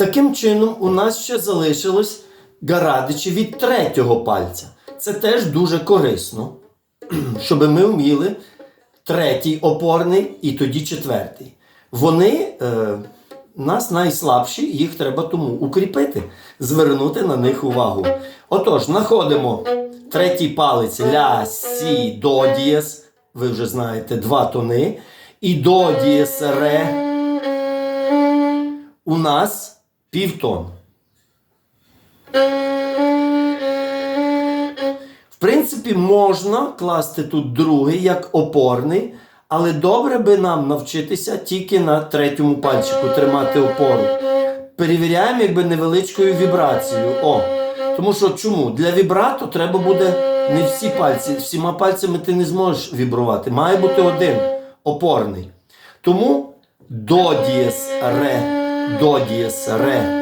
Таким чином, у нас ще залишилось гарадичі від третього пальця. Це теж дуже корисно, щоб ми вміли третій опорний і тоді четвертий. Вони е, нас найслабші, їх треба тому укріпити, звернути на них увагу. Отож, знаходимо третій палець ля, сі, до дієс. Ви вже знаєте, два тони. І до дієс ре у нас півтон. В принципі, можна класти тут другий як опорний, але добре би нам навчитися тільки на третьому пальчику тримати опору. Перевіряємо якби невеличкою вібрацією. О, тому що чому? Для вібрато треба буде не всі пальці, всіма пальцями ти не зможеш вібрувати. Має бути один опорний. Тому до дієс ре, до дієс ре.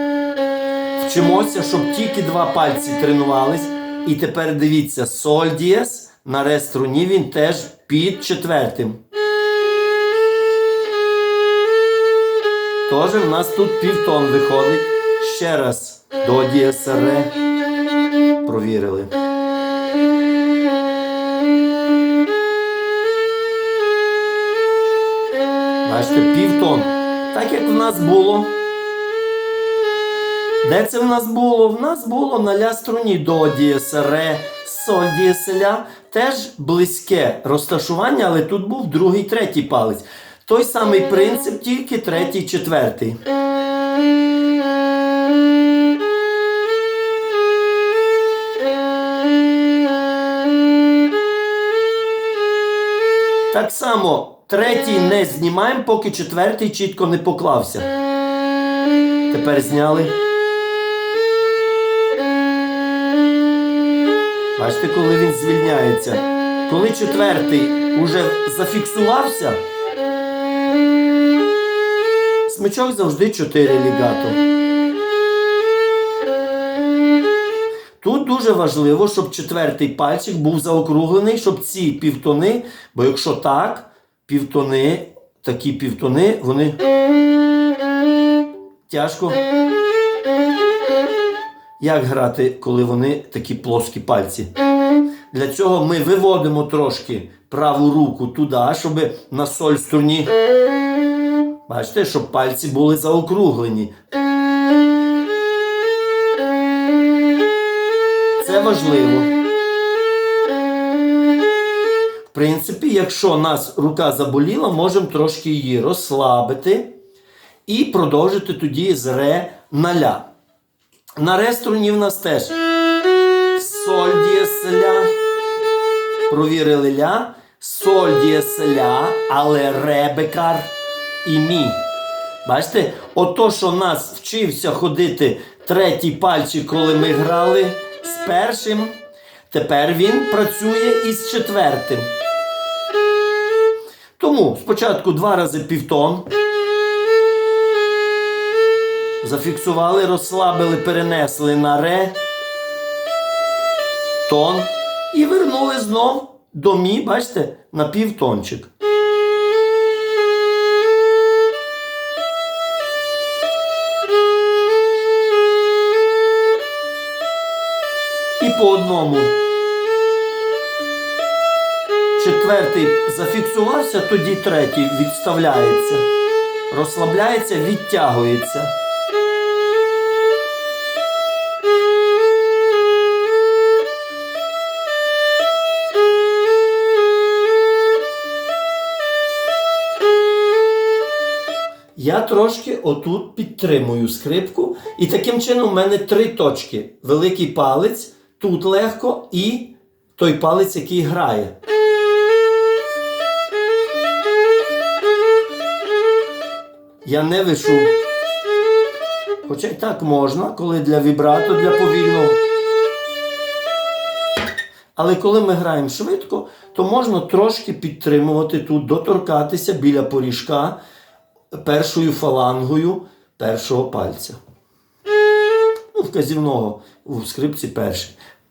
Вчимося, щоб тільки два пальці тренувались. І тепер дивіться, соль дієс на ре струні він теж під четвертим. Тож в нас тут півтон виходить. Ще раз до дієс ре. Провірили. Бачите, півтон. Так як в нас було. Де це в нас було? В нас було на ля струні до дієс, ре, соль дієс, ля. Теж близьке розташування, але тут був другий, третій палець. Той самий принцип, тільки третій, четвертий. Так само третій не знімаємо, поки четвертий чітко не поклався. Тепер зняли. Бачите, коли він звільняється. Коли четвертий уже зафіксувався, смичок завжди 4 лігато. Тут дуже важливо, щоб четвертий пальчик був заокруглений, щоб ці півтони, бо якщо так, півтони, такі півтони, вони тяжко. Як грати, коли вони такі плоскі пальці? Для цього ми виводимо трошки праву руку туди, щоб на соль струні. Бачите, щоб пальці були заокруглені. Це важливо. В принципі, якщо нас рука заболіла, можемо трошки її розслабити і продовжити тоді з ре на ля. На ре струні в нас теж соль дієс ля. Провірили ля. Соль дієс ля, але ре бекар і мі. Бачите, ото, що нас вчився ходити третій пальчик, коли ми грали з першим, тепер він працює із четвертим. Тому спочатку два рази півтон. Зафіксували, розслабили, перенесли на ре, тон і вернули знов до мі, бачите, на півтончик. І по одному. Четвертий зафіксувався, тоді третій відставляється. Розслабляється, відтягується. Я трошки отут підтримую скрипку, і таким чином в мене три точки: великий палець, тут легко, і той палець, який грає. Я не вишу. Хоча й так можна, коли для вібрато, для повільного. Але коли ми граємо швидко, то можна трошки підтримувати тут, доторкатися біля поріжка першою фалангою першого пальця. Ну, вказівного в скрипці перший.